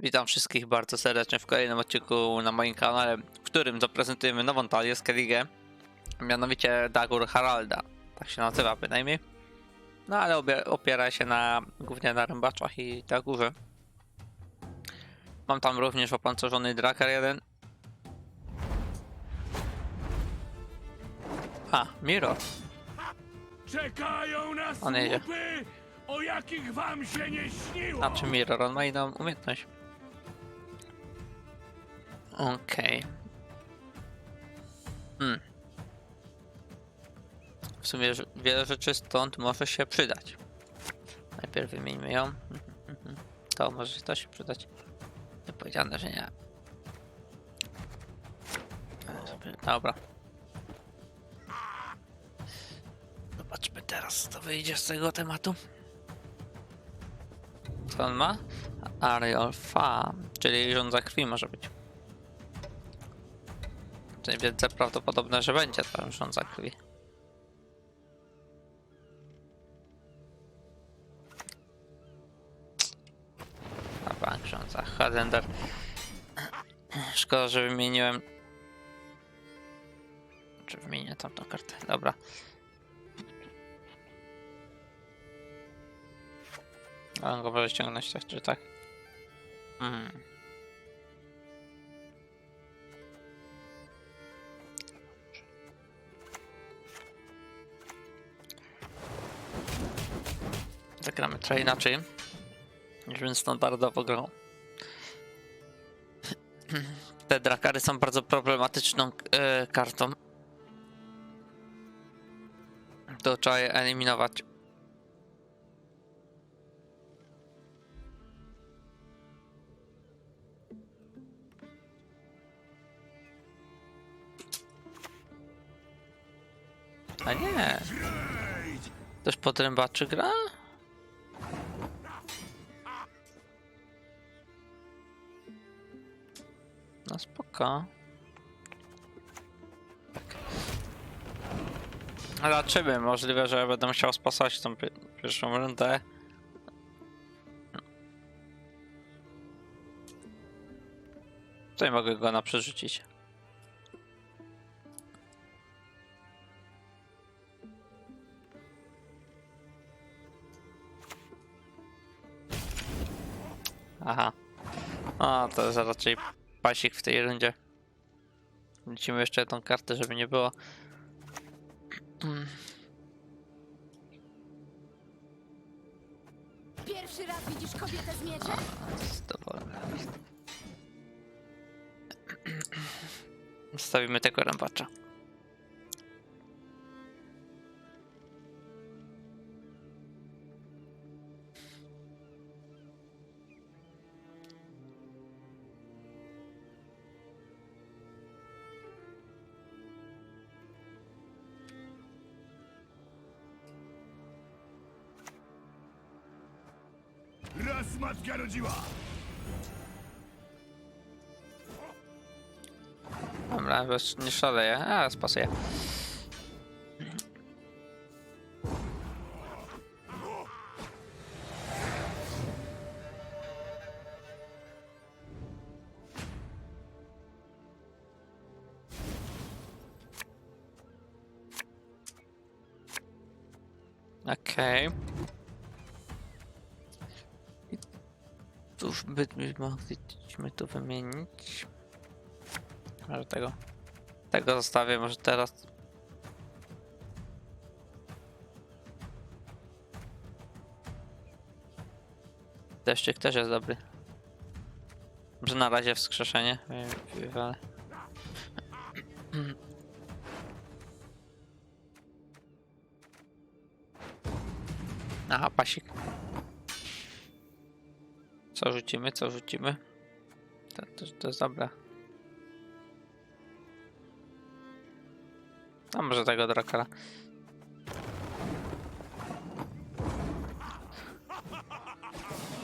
Witam wszystkich bardzo serdecznie w kolejnym odcinku na moim kanale, w którym zaprezentujemy nową talię z Keligę, mianowicie Dagur Haralda, tak się nazywa bynajmniej. No ale opiera się na, głównie na rębaczach i Dagurze. Mam tam również opancerzony Draker 1. A, Miro. Czekają nas On jedzie. o jakich wam się nie śniło! Znaczy Mirror, on ma inną umiejętność. Okej. Hmm. W sumie wiele rzeczy stąd może się przydać. Najpierw wymieńmy ją. To może to się przydać. Nie powiedziane, że nie. Dobra. Zobaczmy teraz, co wyjdzie z tego tematu. Co on ma? Ariel Farm, czyli rządza krwi może być. Czyli więc prawdopodobne, że będzie to rządza krwi. A bank rządza. Halender. Szkoda, że wymieniłem. Czy wymienię tamtą kartę? Dobra. Ale go może ściągnąć tak czy tak. Hmm. Zagramy trochę inaczej. Niż bym standardowo grał. Te drakary są bardzo problematyczną e, kartą. To trzeba je eliminować. A nie. Też podrębaczy gra? No spoko. Tak. Zobaczymy, możliwe, że będę musiał spasować tą pi- pierwszą rundę. Tutaj mogę go na przerzucić. Aha. A, to jest raczej pasik w tej rundzie. Lecimy jeszcze jedną kartę, żeby nie było. Pierwszy raz widzisz kobietę z mieczem? Zadowolony. Stawimy tego rębacza. Raz matka rodziła! Dobra, nie szaleję. A, spasuję. Tu byśmy mogliśmy tu wymienić. Może tego. Tego zostawię może teraz. Deszczyk też jest dobry. Może na razie wskrzeszenie. wywalę. Aha, pasik. Co rzucimy, co rzucimy? To, to, to jest dobre. A może tego drakara.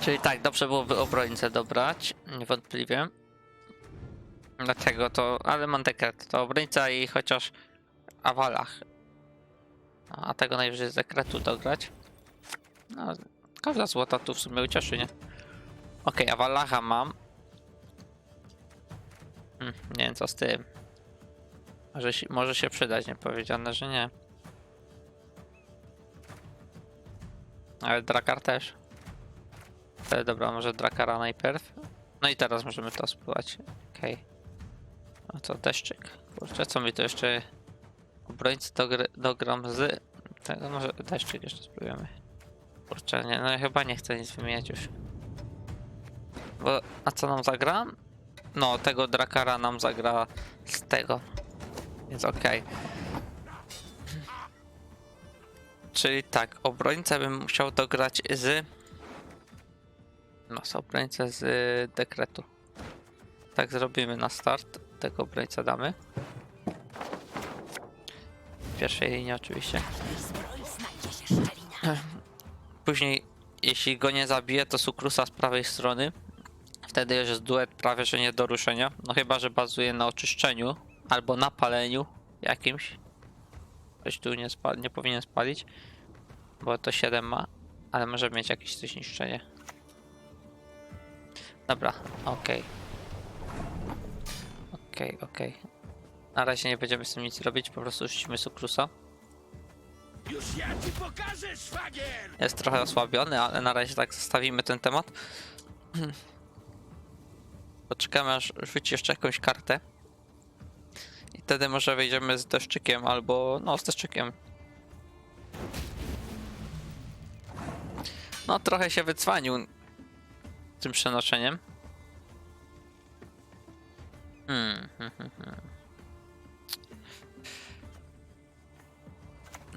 Czyli tak, dobrze byłoby obrońcę dobrać, niewątpliwie. Dlatego to, ale mam dekret, to obrońca i chociaż awalach. A tego najwyżej z dekretu dograć. No, każda złota tu w sumie ucieszy, nie? Okej, a Wallacha mam. Hmm, nie wiem co z tym. Może może się przydać, nie powiedziane, że nie. Ale Drakar też. Ale dobra, może Drakara najpierw. No i teraz możemy to spływać. Okej. No to deszczyk. Kurczę, co mi to jeszcze... Obrońcy dogr dogram z... Tego może deszczyk jeszcze spróbujemy. Kurczę, nie, no ja chyba nie chcę nic wymieniać już. A co nam zagra? No, tego Drakara nam zagra z tego. Więc okej. Czyli tak, obrońcę bym musiał dograć z... No, z obrońcę z dekretu. Tak zrobimy na start. Tego obrońcę damy. W pierwszej linii oczywiście. Później, jeśli go nie zabije, to Sukrusa z prawej strony. Wtedy jest duet prawie że nie do ruszenia. No chyba, że bazuje na oczyszczeniu albo na paleniu jakimś. Ktoś tu nie, spa- nie powinien spalić, bo to 7 ma, ale może mieć jakieś coś niszczenie. Dobra, okej. Okej, okej. Na razie nie będziemy z tym nic robić, po prostu rzucimy Sukrusa. Już ja ci pokażę, szwagier! Jest trochę osłabiony, ale na razie tak zostawimy ten temat. Poczekamy aż rzuci jeszcze jakąś kartę. I wtedy może wejdziemy z deszczykiem albo no z deszczykiem. No trochę się wycwanił tym przenoczeniem. Hmm, hmm, hmm, hmm.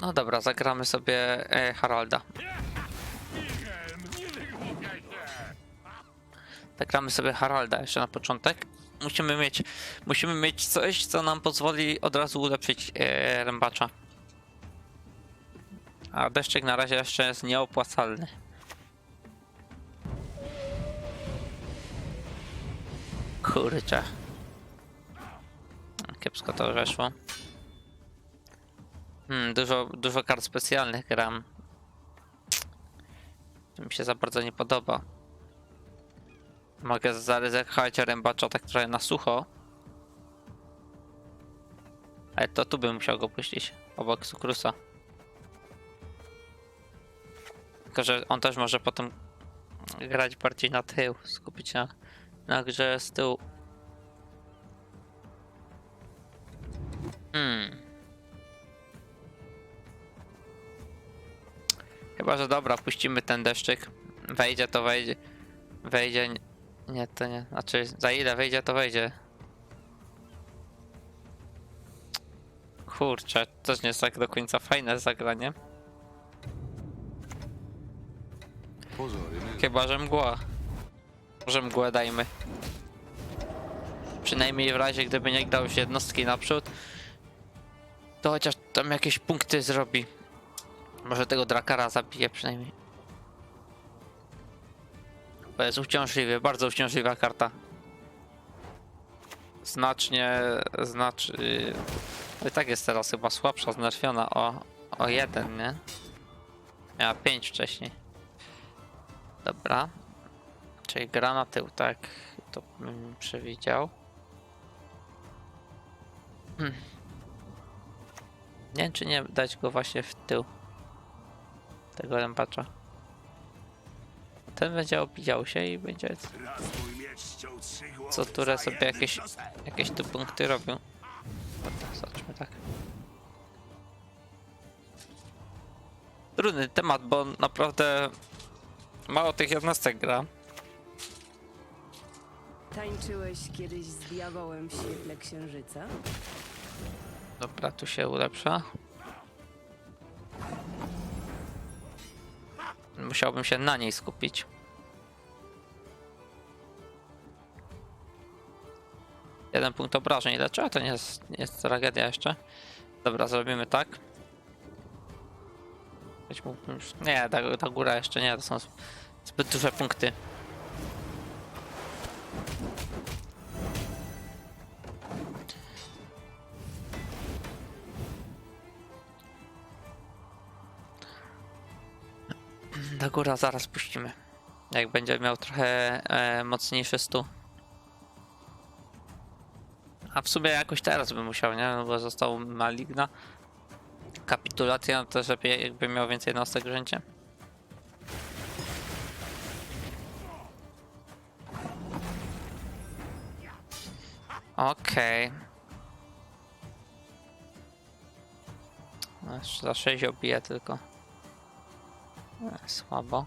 No dobra, zagramy sobie e, Haralda. Zagramy sobie Haralda jeszcze na początek. Musimy mieć, musimy mieć coś, co nam pozwoli od razu ulepszyć e, rębacza. A deszczyk na razie jeszcze jest nieopłacalny. Kurczę. Kiepsko to weszło. Hmm, dużo, dużo kart specjalnych gram. To mi się za bardzo nie podoba. Mogę zaryzykować rębacza tak trochę na sucho. Ale to tu bym musiał go puścić. Obok Sukrusa. Tylko, że on też może potem grać bardziej na tył. Skupić się na, na grze z tyłu. Hmm. Chyba, że dobra, puścimy ten deszczyk. Wejdzie to wejdzie. Wejdzie. Nie- to nie. Znaczy, za ile wejdzie, to wejdzie. Kurczę, też nie jest tak do końca fajne zagranie. Chyba, że mgła. Może mgłę dajmy. Przynajmniej w razie, gdyby nie grał się jednostki naprzód, to chociaż tam jakieś punkty zrobi. Może tego Drakara zabije przynajmniej. Bo jest uciążliwy, bardzo uciążliwa karta. Znacznie, znaczy... No i tak jest teraz chyba słabsza, znerfiona o, o jeden, nie? Miała 5 wcześniej. Dobra. Czyli gra na tył, tak? To bym przewidział. Hmm. Nie wiem, czy nie dać go właśnie w tył. Tego rębacza. Ten będzie obijał się i będzie co turę sobie jakieś, jakieś tu punkty robił. Dobra, zobaczmy tak. Trudny temat, bo naprawdę mało tych jednostek gra. Tańczyłeś kiedyś z diabełem w świetle księżyca? Dobra, tu się ulepsza. Musiałbym się na niej skupić. Jeden punkt obrażeń. Dlaczego to nie jest, nie jest tragedia jeszcze? Dobra, zrobimy tak. Nie, ta, ta góra jeszcze nie, to są zbyt duże punkty. Góra zaraz puścimy. Jak będzie miał trochę e, mocniejszy stu. A w sumie jakoś teraz by musiał, nie? No bo został maligna. Kapitulacja, to lepiej jakby miał więcej jednostek w rzędzie. Okej. Jeszcze Za 6 obije tylko. E, Słabo.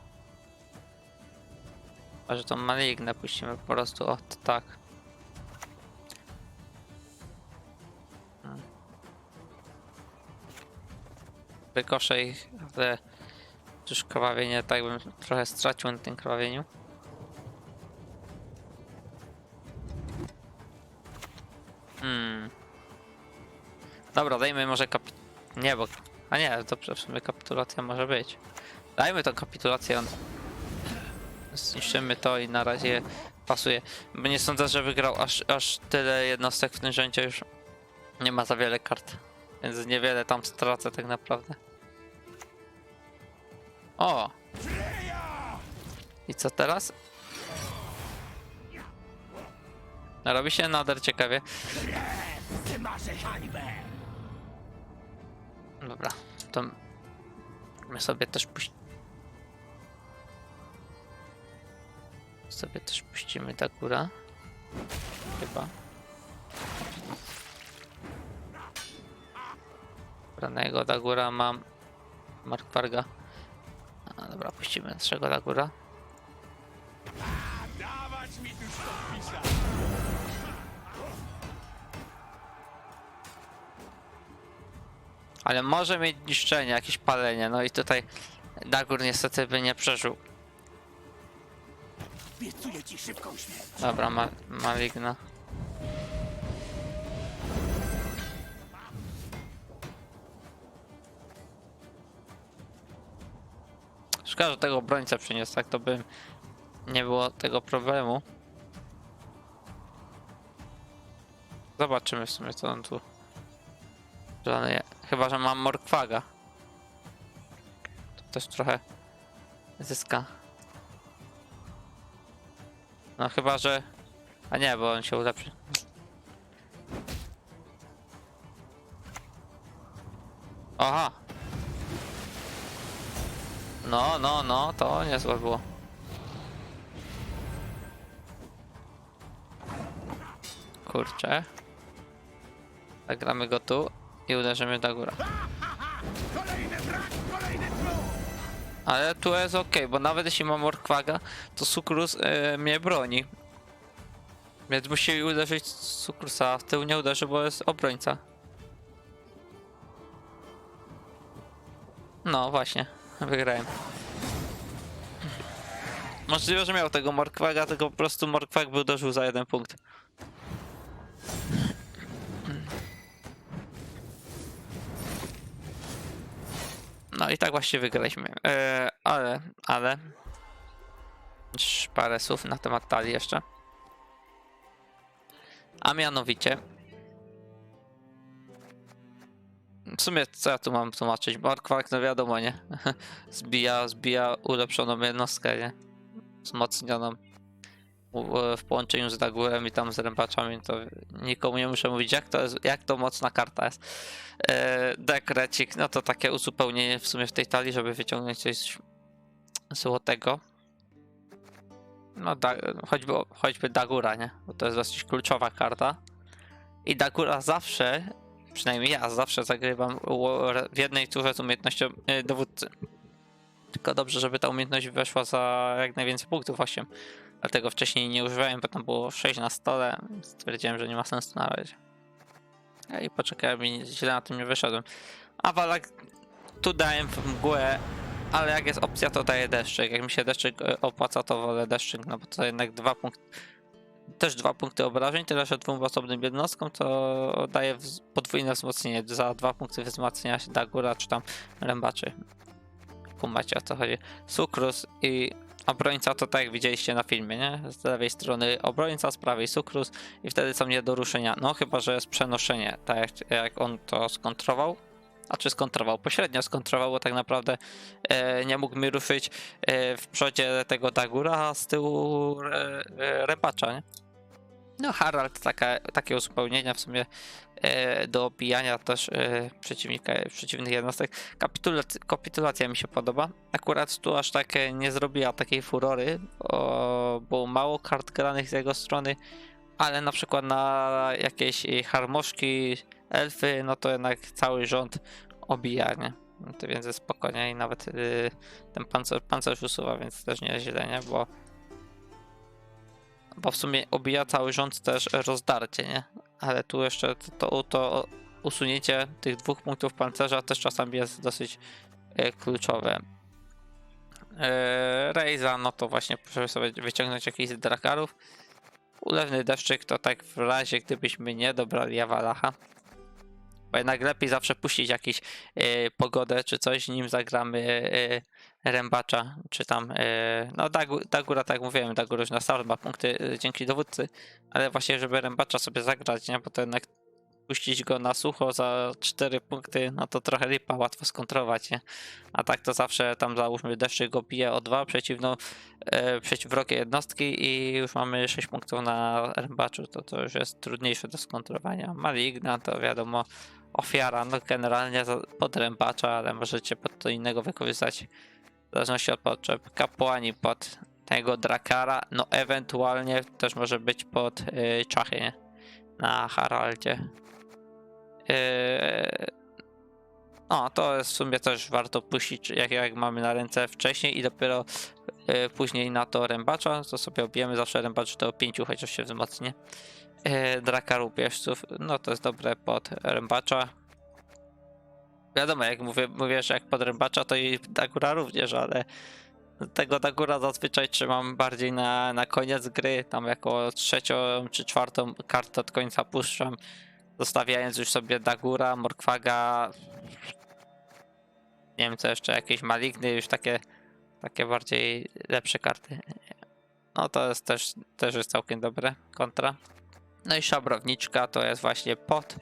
A że to malignę puścimy po prostu od tak. Hmm. Wykoszę ich, ale już krwawienie, tak bym trochę stracił na tym krwawieniu. Hmm. Dobra, dajmy może kapi... Nie, bo... A nie, dobrze, w sumie kapitulacja może być. Dajmy tą kapitulację. Zniszczymy to i na razie pasuje. Bo nie sądzę, że wygrał aż, aż tyle jednostek w tym rzędzie już. Nie ma za wiele kart. Więc niewiele tam stracę tak naprawdę. O! I co teraz? Robi się nader ciekawie. Dobra, to my sobie też puś... sobie też puścimy Dagura. Chyba. Dobra, na jego Dagura mam Markwarga. A dobra, puścimy naszego tu stopisa! Ale może mieć niszczenie, jakieś palenie. No i tutaj Dagur niestety by nie przeżył. Obiecuję ci szybką śmierć! Dobra, ma maligna. Szkoda, że tego obrońca przyniósł, tak to by nie było tego problemu. Zobaczymy w sumie co on tu planuje. Chyba, że mam Morkwaga. To też trochę zyska. No chyba, że... A nie, bo on się ulepszy. Aha! No, no, no, to niezłe było. Kurczę. Zagramy go tu i uderzymy do góry. Ale tu jest ok, bo nawet jeśli mam Orkwaga, to Sukrus e, mnie broni. Więc musi uderzyć Sukrusa, a w tył nie uderzy, bo jest obrońca. No właśnie, wygrałem. Możliwe, że miał tego Morkwaga, tylko po prostu Morkwag był dożył za jeden punkt. No i tak właśnie wygraliśmy. E, ale, ale. Parę słów na temat talii jeszcze. A mianowicie. W sumie co ja tu mam tłumaczyć? Markwak, no wiadomo, nie? Zbija, zbija ulepszoną jednostkę, nie? Wzmocnioną. U- W połączeniu z Dagurem i tam z rębaczami, to nikomu nie muszę mówić, jak to, jest, jak to mocna karta jest. E, dekrecik, no to takie uzupełnienie w sumie w tej talii, żeby wyciągnąć coś złotego. No, da, choćby, choćby Dagura, nie? Bo to jest dosyć kluczowa karta. I Dagura zawsze, przynajmniej ja zawsze zagrywam w jednej turze z umiejętnością e, dowódcy. Tylko dobrze, żeby ta umiejętność weszła za jak najwięcej punktów, 8. Dlatego wcześniej nie używałem, bo tam było 6 na stole. Stwierdziłem, że nie ma sensu na razie. Ja i poczekałem i źle na tym nie wyszedłem. A Walak tu dałem w mgłę, ale jak jest opcja, to daję deszczyk. Jak mi się deszczyk e, opłaca, to wolę deszczyk, no bo to jednak dwa punkty. Też dwa punkty obrażeń, tyle że dwóm osobnym jednostkom to daje podwójne wzmocnienie. Za dwa punkty wzmacniania się Dagura czy tam rębaczy. Kumacie o co chodzi. Sukrus i obrońca to tak jak widzieliście na filmie, nie? Z lewej strony obrońca, z prawej Sukrus i wtedy są nie do ruszenia. No chyba, że jest przenoszenie, tak jak, jak on to skontrował. A czy skontrował? Pośrednio skontrował, bo tak naprawdę e, nie mógł mi ruszyć e, w przodzie tego Dagura, a z tyłu e, e, Repacza, nie? No Harald, taka, takie uzupełnienia w sumie e, do opijania też e, przeciwnika, przeciwnych jednostek. Kapitulac- kapitulacja mi się podoba. Akurat tu aż tak e, nie zrobiła takiej furory, o, było mało kart granych z jego strony, ale na przykład na jakieś e, harmoszki, elfy, no to jednak cały rząd obija, nie? No więc spokojnie i nawet y, ten pancer, pancerz usuwa, więc też nie źle, nie? Bo, bo w sumie obija cały rząd też rozdarcie, nie? Ale tu jeszcze to, to, usunięcie tych dwóch punktów pancerza też czasami jest dosyć y, kluczowe. Yy, Rejza, no to właśnie proszę sobie wyciągnąć jakiś z drakarów. Ulewny deszczyk to tak w razie gdybyśmy nie dobrali Awalacha. Bo jednak lepiej zawsze puścić jakiś y, pogodę czy coś, nim zagramy y, Rębacza, czy tam, y, no Dagu, Dagura, tak jak mówiłem, Dagur już na start ma punkty y, dzięki dowódcy, ale właśnie żeby Rębacza sobie zagrać, nie, bo to jednak puścić go na sucho za 4 punkty, no to trochę lipa, łatwo skontrować, nie? A tak to zawsze tam załóżmy deszczyk go bije o 2 przeciwną, e, przeciwwrogie jednostki i już mamy 6 punktów na rębaczu, to to już jest trudniejsze do skontrowania. Maligna to wiadomo ofiara, no generalnie za- pod rębacza, ale możecie pod to innego wykorzystać w zależności od potrzeb. Kapłani pod tego Drakara, no ewentualnie też może być pod y, Czachy, nie? Na Haraldzie. Yy, no, to jest w sumie też warto puścić, jak, jak mamy na ręce wcześniej i dopiero yy, później na to rębacza, to sobie obijemy zawsze rębacz do 5, chociaż się wzmocni. Yy, Drakaru bieżców, no to jest dobre pod rębacza. Wiadomo, jak mówię, mówię, że jak pod rębacza, to i Dagura również, ale tego Dagura zazwyczaj trzymam bardziej na, na koniec gry, tam jako trzecią czy czwartą kartę od końca puszczam zostawiając już sobie Dagura, Morkwaga, nie wiem co jeszcze, jakieś Maligny, już takie, takie bardziej lepsze karty. No to jest też, też jest całkiem dobre kontra. No i Szabrowniczka to jest właśnie pod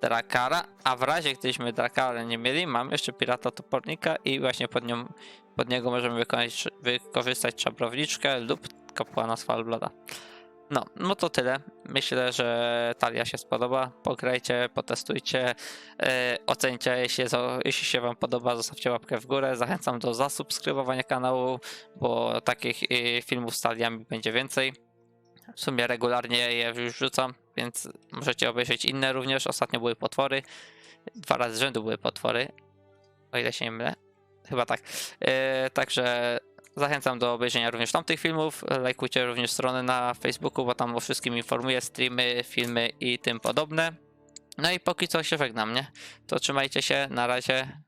Drakara, a w razie gdybyśmy Drakara nie mieli, mam jeszcze Pirata Topornika i właśnie pod, nią, pod niego możemy wykorzystać Szabrowniczkę lub Kapłana Svalbloda. No, no to tyle. Myślę, że talia się spodoba. Pograjcie, potestujcie, e, ocencie, jeśli, jeśli się Wam podoba, zostawcie łapkę w górę. Zachęcam do zasubskrybowania kanału, bo takich e, filmów z taliami będzie więcej. W sumie regularnie je już rzucam, więc możecie obejrzeć inne również. Ostatnio były potwory. Dwa razy z rzędu były potwory. O ile się nie mylę. Chyba tak. E, także Zachęcam do obejrzenia również tamtych filmów. Lajkujcie również stronę na Facebooku, bo tam o wszystkim informuję, streamy, filmy i tym podobne. No i póki co się żegnam, nie? To trzymajcie się, na razie.